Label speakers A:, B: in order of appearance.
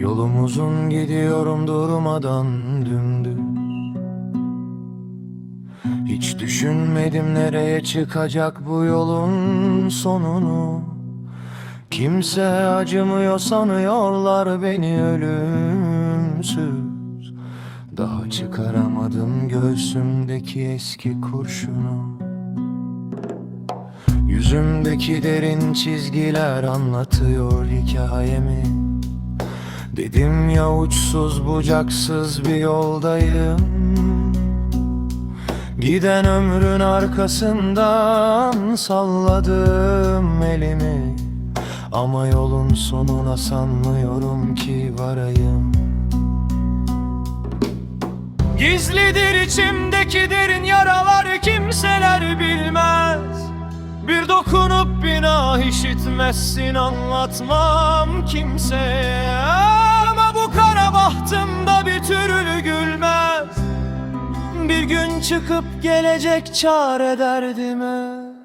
A: Yolum uzun gidiyorum durmadan dümdüz. Hiç düşünmedim nereye çıkacak bu yolun sonunu. Kimse acımıyor sanıyorlar beni ölümsüz. Daha çıkaramadım göğsümdeki eski kurşunu. Yüzümdeki derin çizgiler anlatıyor hikayemi Dedim ya uçsuz bucaksız bir yoldayım. Giden ömrün arkasından salladım elimi. Ama yolun sonuna sanmıyorum ki varayım. Gizlidir içimdeki derin yaralar kimseler bilmez. Bir dokunup bina işitmezsin anlatmam kimseye Bir gün çıkıp gelecek çare derdime